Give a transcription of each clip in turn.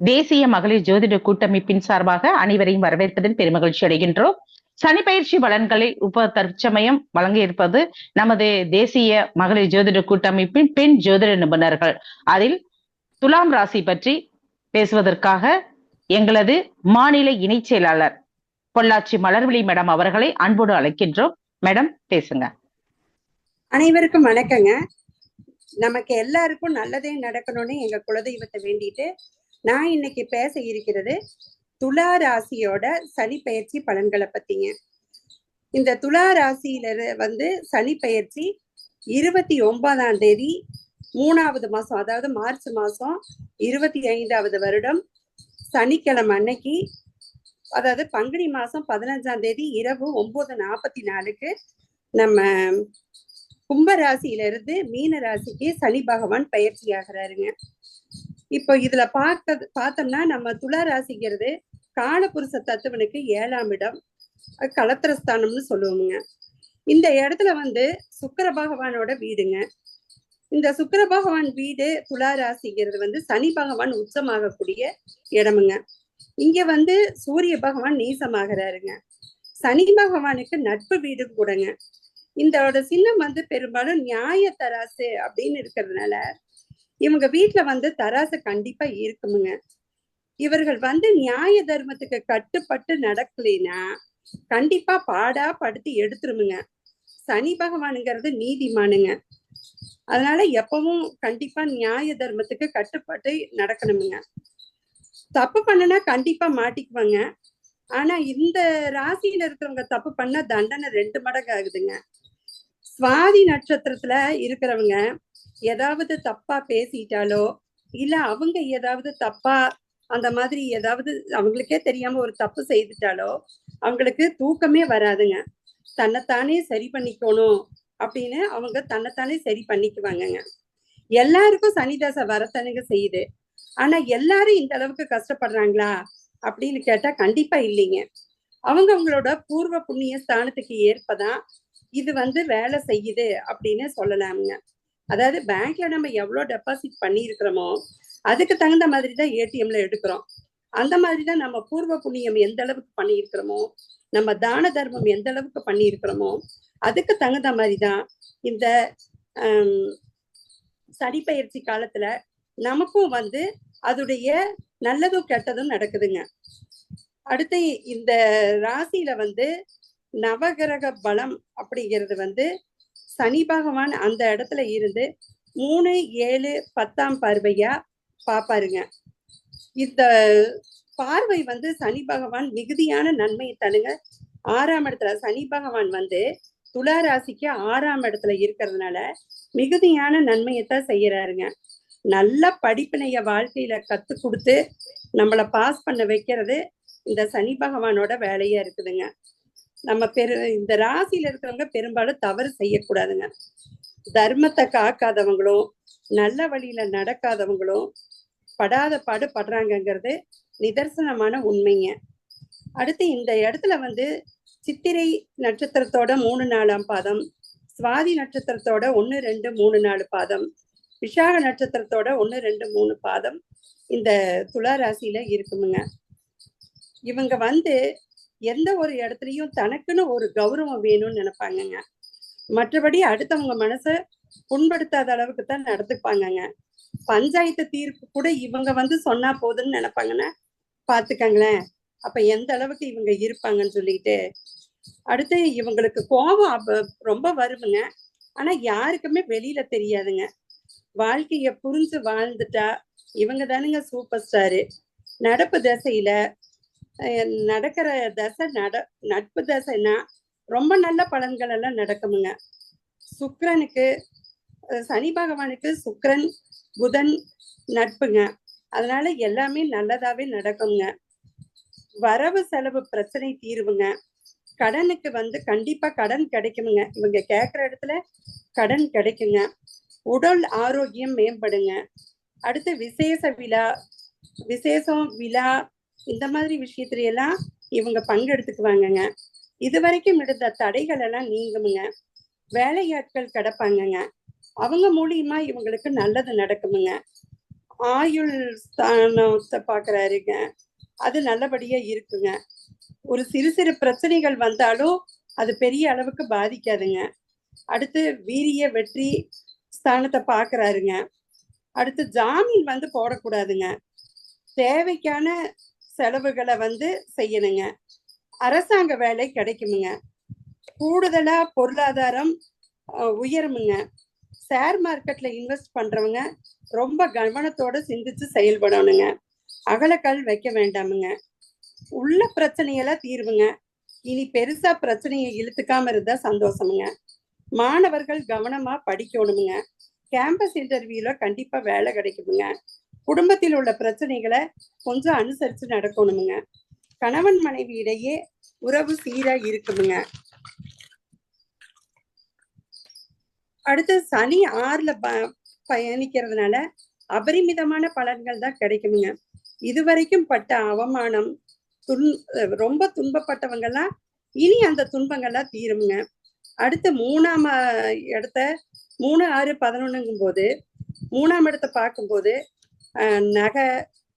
தேசிய மகளிர் ஜோதிட கூட்டமைப்பின் சார்பாக அனைவரையும் வரவேற்பதில் பெருமகிழ்ச்சி அடைகின்றோம். சனி பயிற்சி பலன்களை உப தற்சமயம் வழங்க இருப்பது நமது தேசிய மகளிர் ஜோதிட கூட்டமைப்பின் பெண் ஜோதிட நிபுணர்கள். அதில் துலாம் ராசி பற்றி பேசுவதற்காக எங்களது மாநில இணைச் செயலாளர் பொள்ளாச்சி மலர்விழி மேடம் அவர்களை அன்போடு அழைக்கின்றோம். மேடம் பேசுங்க. அனைவருக்கும் வணக்கங்க. நமக்கு எல்லாருக்கும் நல்லதே நடக்கணும்னு எங்க குலதெய்வத்தை வேண்டிட்டு நான் இன்னைக்கு பேச இருக்கிறது துலா ராசியோட சனி பயிற்சி பலன்களை பத்திங்க. இந்த துலா ராசியில வந்து சனி பயிற்சி இருபத்தி ஒன்பதாம் தேதி மூணாவது மாசம் அதாவது மார்ச் மாசம் இருபத்தி ஐந்தாவது வருடம் சனிக்கிழமை அன்னைக்கு அதாவது பங்குனி மாசம் பதினஞ்சாம் தேதி இரவு ஒன்பது நாற்பத்தி நாலுக்கு நம்ம கும்ப இருந்து மீன ராசிக்கு சனி பகவான் பயிற்சி ஆகிறாருங்க இப்போ இதுல பார்க்க பார்த்தோம்னா நம்ம துலா ராசிங்கிறது காலபுருஷ தத்துவனுக்கு ஏழாம் இடம். கலத்திரஸ்தானம்னு சொல்லுவோமுங்க. இந்த இடத்துல வந்து சுக்கிர பகவானோட வீடுங்க. இந்த சுக்கிர பகவான் வீடு துலா ராசிங்கிறது வந்து சனி பகவான் உச்சமாகக்கூடிய இடமுங்க. இங்க வந்து சூரிய பகவான் நீசமாகிறாருங்க. சனி பகவானுக்கு நட்பு வீடு கூடங்க. இந்தோட சின்னம் வந்து பெரும்பாலும் நியாய தராசு அப்படின்னு இருக்கிறதுனால இவங்க வீட்டுல வந்து தராசு கண்டிப்பா இருக்குமுங்க. இவர்கள் வந்து நியாய தர்மத்துக்கு கட்டுப்பட்டு நடக்கலைன்னா கண்டிப்பா பாடா படுத்தி எடுத்துருமுங்க. சனி பகவானுங்கிறது நீதிமானுங்க. அதனால எப்பவும் கண்டிப்பா நியாய தர்மத்துக்கு கட்டுப்பட்டு நடக்கணுமுங்க. தப்பு பண்ணுனா கண்டிப்பா மாட்டிக்குவாங்க. ஆனா இந்த ராசியில இருக்கிறவங்க தப்பு பண்ணா தண்டனை ரெண்டு மடங்கு ஆகுதுங்க சுவாதி நட்சத்திரத்துல இருக்கிறவங்க ஏதாவது தப்பா பேசிட்டாலோ இல்ல அவங்க ஏதாவது தப்பா அந்த மாதிரி ஏதாவது அவங்களுக்கே தெரியாம ஒரு தப்பு செய்துட்டாலோ அவங்களுக்கு தூக்கமே வராதுங்க. தன்னைத்தானே சரி பண்ணிக்கணும் அப்படின்னு அவங்க தன்னைத்தானே சரி பண்ணிக்குவாங்கங்க. எல்லாருக்கும் சனிதாசை வரத்தனுங்க செய்யுது. ஆனா எல்லாரும் இந்த அளவுக்கு கஷ்டப்படுறாங்களா அப்படின்னு கேட்டா கண்டிப்பா இல்லைங்க. அவங்க அவங்களோட பூர்வ புண்ணிய ஸ்தானத்துக்கு ஏற்பதான் இது வந்து வேலை செய்யுது அப்படின்னு சொல்லலாமுங்க. அதாவது பேங்க்ல நம்ம எவ்வளவு டெபாசிட் பண்ணியிருக்கிறோமோ அதுக்கு தகுந்த மாதிரி தான் ஏடிஎம்ல எடுக்கிறோம். அந்த மாதிரி தான் நம்ம பூர்வ புண்ணியம் எந்த அளவுக்கு பண்ணியிருக்கிறோமோ நம்ம தான தர்மம் எந்த அளவுக்கு பண்ணியிருக்கிறோமோ அதுக்கு தகுந்த மாதிரி தான் இந்த ஆம், சனிப்பெயர்ச்சி காலத்துல நமக்கும் வந்து அதுடைய நல்லதும் கெட்டதும் நடக்குதுங்க. அடுத்து இந்த ராசியில வந்து நவகிரக பலம் அப்படிங்கிறது வந்து சனி பகவான் அந்த இடத்துல இருந்து மூணு ஏழு பத்தாம் பார்வையா பாப்பாருங்க. இந்த பார்வை வந்து சனி பகவான் மிகுதியான நன்மையை தருங்க. ஆறாம் இடத்துல சனி பகவான் வந்து துலா ராசிக்கு ஆறாம் இடத்துல இருக்கிறதுனால மிகுதியான நன்மையைத்தான் செய்யறாருங்க. நல்ல படிப்பினைய வாழ்க்கையில கத்து கொடுத்து நம்மள பாஸ் பண்ண வைக்கிறது இந்த சனி பகவானோட வேலையா இருக்குதுங்க. நம்ம பெரு இந்த ராசியில இருக்கிறவங்க பெரும்பாலும் தவறு செய்யக்கூடாதுங்க. தர்மத்தை காக்காதவங்களும் நல்ல வழியில நடக்காதவங்களும் படாத பாடு படுறாங்கங்கிறது நிதர்சனமான உண்மைங்க. அடுத்து இந்த இடத்துல வந்து சித்திரை நட்சத்திரத்தோட மூணு நாலாம் பாதம் சுவாதி நட்சத்திரத்தோட ஒன்று ரெண்டு மூணு நாலு பாதம் விஷாக நட்சத்திரத்தோட ஒன்று ரெண்டு மூணு பாதம் இந்த துலா ராசியில இருக்குமுங்க. இவங்க வந்து எந்த ஒரு இடத்துலயும் தனக்குன்னு ஒரு கௌரவம் வேணும்னு நினைப்பாங்கங்க. மற்றபடி அடுத்தவங்க மனசை புண்படுத்தாத அளவுக்கு தான் நடந்துப்பாங்கங்க. பஞ்சாயத்து தீர்ப்பு கூட இவங்க வந்து சொன்னா போதுன்னு நினைப்பாங்கன்னா பாத்துக்கங்களேன். அப்ப எந்த அளவுக்கு இவங்க இருப்பாங்கன்னு சொல்லிட்டு அடுத்து இவங்களுக்கு கோபம் ரொம்ப வருமுங்க ஆனா யாருக்குமே வெளியில தெரியாதுங்க. வாழ்க்கைய புரிஞ்சு வாழ்ந்துட்டா இவங்க தானுங்க சூப்பர் ஸ்டாரு நடப்பு திசையில நடக்கிற தசை நட நட்பு தசைன்னா ரொம்ப நல்ல பலன்கள் எல்லாம் நடக்குமுங்க. சுக்கரனுக்கு சனி பகவானுக்கு சுக்கரன் புதன் நட்புங்க. அதனால எல்லாமே நல்லதாவே நடக்குங்க வரவு செலவு பிரச்சனை தீருவுங்க கடனுக்கு வந்து கண்டிப்பா கடன் கிடைக்குமுங்க. இவங்க கேட்குற இடத்துல கடன் கிடைக்குங்க. உடல் ஆரோக்கியம் மேம்படுங்க. அடுத்து விசேஷ விழா விசேஷம் விழா இந்த மாதிரி விஷயத்துல எல்லாம் இவங்க பங்கெடுத்துக்குவாங்கங்க. இது வரைக்கும் இருந்த தடைகள் எல்லாம் நீங்குமுங்க. வேலையாட்கள் கிடப்பாங்கங்க. அவங்க மூலியமா இவங்களுக்கு நல்லது நடக்குமுங்க. ஆயுள் ஸ்தானத்தை பாக்குறாருங்க. அது நல்லபடியா இருக்குங்க. ஒரு சிறு சிறு பிரச்சனைகள் வந்தாலும் அது பெரிய அளவுக்கு பாதிக்காதுங்க. அடுத்து வீரிய வெற்றி ஸ்தானத்தை பாக்குறாருங்க. அடுத்து ஜாமீன் வந்து போடக்கூடாதுங்க. தேவைக்கான செலவுகளை வந்து செய்யணுங்க. அரசாங்க வேலை கிடைக்குமுங்க. கூடுதலா பொருளாதாரம் உயருமுங்க. ஷேர் மார்க்கெட்ல இன்வெஸ்ட் பண்றவங்க ரொம்ப கவனத்தோட சிந்திச்சு செயல்படணுங்க. அகலக்கல் வைக்க வேண்டாமுங்க. உள்ள பிரச்சனையெல்லாம் தீர்வுங்க இனி பெருசா பிரச்சனையை இழுத்துக்காம இருந்தா சந்தோஷமுங்க. மாணவர்கள் கவனமா படிக்கணுமுங்க. கேம்பஸ் இன்டர்வியூல கண்டிப்பா வேலை கிடைக்குமுங்க. குடும்பத்தில் உள்ள பிரச்சனைகளை கொஞ்சம் அனுசரிச்சு நடக்கணுமுங்க. கணவன் மனைவி இடையே உறவு சீரா இருக்குமுங்க. அடுத்து சனி ஆறுல ப- பயணிக்கிறதுனால அபரிமிதமான பலன்கள் தான் கிடைக்குமுங்க. இதுவரைக்கும் பட்ட அவமானம் துன் ரொம்ப துன்பப்பட்டவங்கெல்லாம் இனி அந்த துன்பங்கள்லாம் தீருமுங்க. அடுத்து மூணாம் இடத்த மூணு ஆறு பதினொன்னுங்கும் போது மூணாம் இடத்த பார்க்கும்போது நகை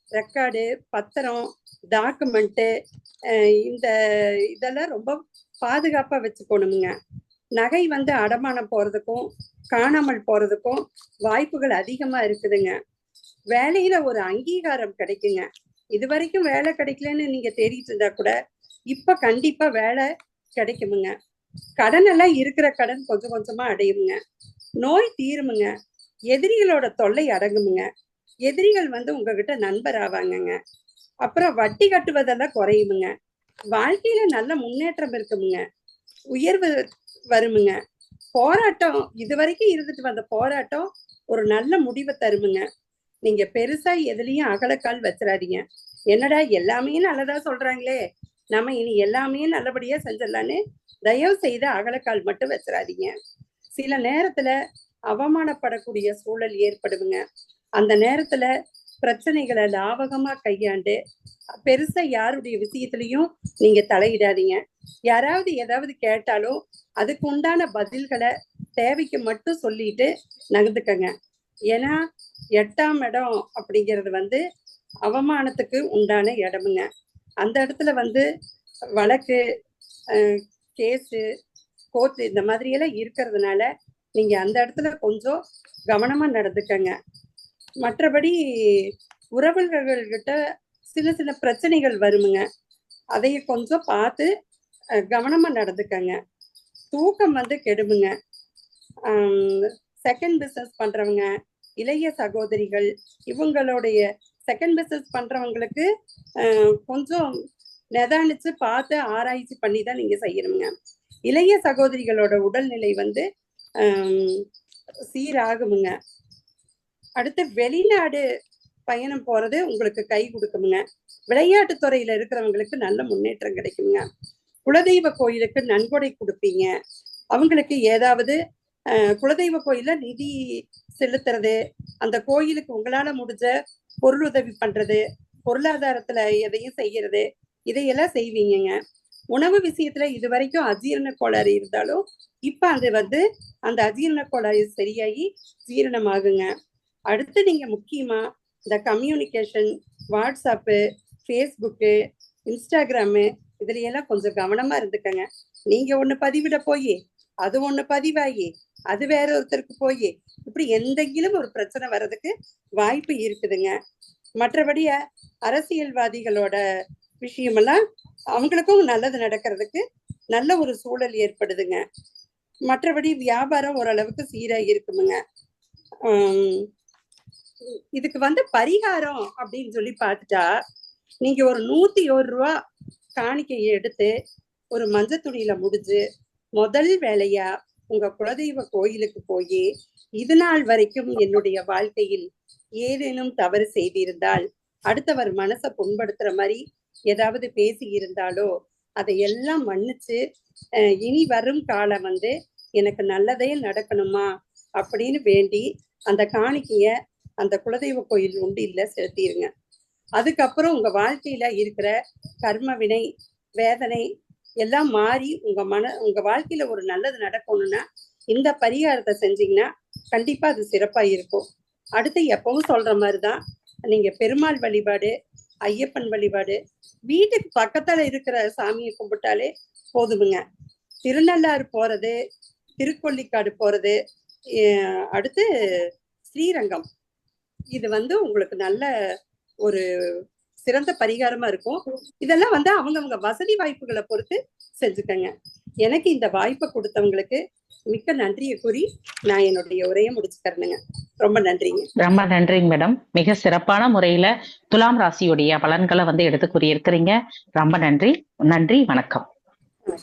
ரெக்கார்டு பத்திரம் டாக்குமெண்ட்டு இந்த இதெல்லாம் ரொம்ப பாதுகாப்பாக வச்சுக்கணுமுங்க. நகை வந்து அடமானம் போகிறதுக்கும் காணாமல் போகிறதுக்கும் வாய்ப்புகள் அதிகமாக இருக்குதுங்க. வேலையில் ஒரு அங்கீகாரம் கிடைக்குங்க. இது வரைக்கும் வேலை கிடைக்கலன்னு நீங்கள் தேடிட்டு இருந்தா கூட இப்போ கண்டிப்பாக வேலை கிடைக்குமுங்க. கடன் எல்லாம் இருக்கிற கடன் கொஞ்சம் கொஞ்சமாக அடையுமுங்க. நோய் தீருமுங்க. எதிரிகளோட தொல்லை அடங்குமுங்க. எதிரிகள் வந்து உங்ககிட்ட நண்பர் ஆவாங்கங்க. அப்புறம் வட்டி கட்டுவதெல்லாம் குறையுமுங்க. வாழ்க்கையில நல்ல முன்னேற்றம் இருக்குமுங்க. உயர்வு வருமுங்க. போராட்டம் இது வரைக்கும் இருந்துட்டு வந்த போராட்டம் ஒரு நல்ல முடிவை தருமுங்க. நீங்க பெருசா எதுலயும் அகலக்கால் வச்சிடாதீங்க என்னடா எல்லாமே நல்லதா சொல்றாங்களே. நம்ம இனி எல்லாமே நல்லபடியா செஞ்சிடலான்னு தயவு செய்து அகலக்கால் மட்டும் வச்சிடாதீங்க சில நேரத்துல அவமானப்படக்கூடிய சூழல் ஏற்படுங்க அந்த நேரத்துல பிரச்சனைகளை லாபகமா கையாண்டு பெருசா யாருடைய விஷயத்திலையும் நீங்க தலையிடாதீங்க. யாராவது ஏதாவது கேட்டாலும் அதுக்கு உண்டான பதில்களை தேவைக்கு மட்டும் சொல்லிட்டு நகர்ந்துக்கங்க. ஏன்னா எட்டாம் இடம் அப்படிங்கிறது வந்து அவமானத்துக்கு உண்டான இடமுங்க. அந்த இடத்துல வந்து வழக்கு கேஸு கோர்ட்டு இந்த மாதிரியெல்லாம் இருக்கிறதுனால நீங்க அந்த இடத்துல கொஞ்சம் கவனமா நடந்துக்கங்க. மற்றபடி உறவினர்கள்கிட்ட சில சில பிரச்சனைகள் வருமுங்க. அதைய கொஞ்சம் பார்த்து கவனமாக கவனமா நடந்துக்கங்க. தூக்கம் வந்து கெடுமுங்க. செகண்ட் பிசினஸ் பண்றவங்க இளைய சகோதரிகள் இவங்களுடைய செகண்ட் பிசினஸ் பண்றவங்களுக்கு கொஞ்சம் நிதானிச்சு பார்த்து ஆராய்ச்சி பண்ணி தான் நீங்க செய்யணுங்க. இளைய சகோதரிகளோட உடல்நிலை வந்து சீராகுமுங்க. அடுத்து வெளிநாடு பயணம் போறது உங்களுக்கு கை கொடுக்குமுங்க. விளையாட்டு துறையில இருக்கிறவங்களுக்கு நல்ல முன்னேற்றம் கிடைக்குங்க குலதெய்வ கோயிலுக்கு நன்கொடை கொடுப்பீங்க. அவங்களுக்கு ஏதாவது குலதெய்வ கோயில நிதி செலுத்துறது அந்த கோயிலுக்கு உங்களால முடிஞ்ச பொருளுதவி பண்றது பொருளாதாரத்துல எதையும் செய்யறது இதையெல்லாம் செய்வீங்கங்க. உணவு விஷயத்துல இது வரைக்கும் அஜீரண கோளாறு இருந்தாலும் இப்ப அது வந்து அந்த அஜீரண கோளாறு சரியாகி ஜீரணமாகுங்க. அடுத்து நீங்க முக்கியமா இந்த கம்யூனிகேஷன் வாட்ஸ்அப்பு ஃபேஸ்புக்கு இன்ஸ்டாகிராமு இதுல எல்லாம் கொஞ்சம் கவனமா இருந்துக்கங்க. நீங்க ஒண்ணு பதிவிட போய் அது ஒண்ணு பதிவாகி அது வேற ஒருத்தருக்கு போய் இப்படி எந்தெங்கிலும் ஒரு பிரச்சனை வர்றதுக்கு வாய்ப்பு இருக்குதுங்க. மற்றபடி அரசியல்வாதிகளோட விஷயமெல்லாம் அவங்களுக்கும் நல்லது நடக்கிறதுக்கு நல்ல ஒரு சூழல் ஏற்படுதுங்க. மற்றபடி வியாபாரம் ஓரளவுக்கு சீராக இருக்குமுங்க இதுக்கு வந்து பரிகாரம் அப்படின்னு சொல்லி பார்த்துட்டா நீங்க ஒரு நூத்தி ஒரு ரூபா காணிக்கையை எடுத்து ஒரு மஞ்சள் துணியில முடிஞ்சு முதல் வேலையா உங்க குலதெய்வ கோயிலுக்கு போய் இது நாள் வரைக்கும் என்னுடைய வாழ்க்கையில் ஏதேனும் தவறு செய்திருந்தால் அடுத்தவர் மனசை புண்படுத்துற மாதிரி ஏதாவது பேசி இருந்தாலோ அதை எல்லாம் மன்னிச்சு இனி வரும் காலம் வந்து எனக்கு நல்லதே நடக்கணுமா அப்படின்னு வேண்டி அந்த காணிக்கைய அந்த குலதெய்வ கோயில் உண்டு இல்லை செலுத்திடுங்க அதுக்கப்புறம் உங்க வாழ்க்கையில இருக்கிற கர்ம வினை வேதனை எல்லாம் மாறி உங்க மன உங்க வாழ்க்கையில ஒரு நல்லது நடக்கணும்னா இந்த பரிகாரத்தை செஞ்சீங்கன்னா கண்டிப்பா அது சிறப்பா இருக்கும். அடுத்து எப்பவும் சொல்ற மாதிரிதான் நீங்க பெருமாள் வழிபாடு ஐயப்பன் வழிபாடு வீட்டுக்கு பக்கத்துல இருக்கிற சாமியை கும்பிட்டாலே போதுமுங்க. திருநள்ளாறு போறது திருக்கொல்லிக்காடு போறது அடுத்து ஸ்ரீரங்கம். இது வந்து உங்களுக்கு நல்ல ஒரு சிறந்த பரிகாரமா இருக்கும். இதெல்லாம் வந்து அவங்கவுங்க வசதி வாய்ப்புகளை பொறுத்து செஞ்சுக்கங்க. எனக்கு இந்த வாய்ப்பை கொடுத்தவங்களுக்கு மிக்க நன்றியை கூறி நான் என்னுடைய உரையை முடிச்சுக்கிறேனுங்க ரொம்ப நன்றிங்க. ரொம்ப நன்றிங்க மேடம். மிக சிறப்பான முறையில துலாம் ராசியுடைய பலன்களை வந்து எடுத்து கூறியிருக்கிறீங்க. ரொம்ப நன்றி. நன்றி. வணக்கம்.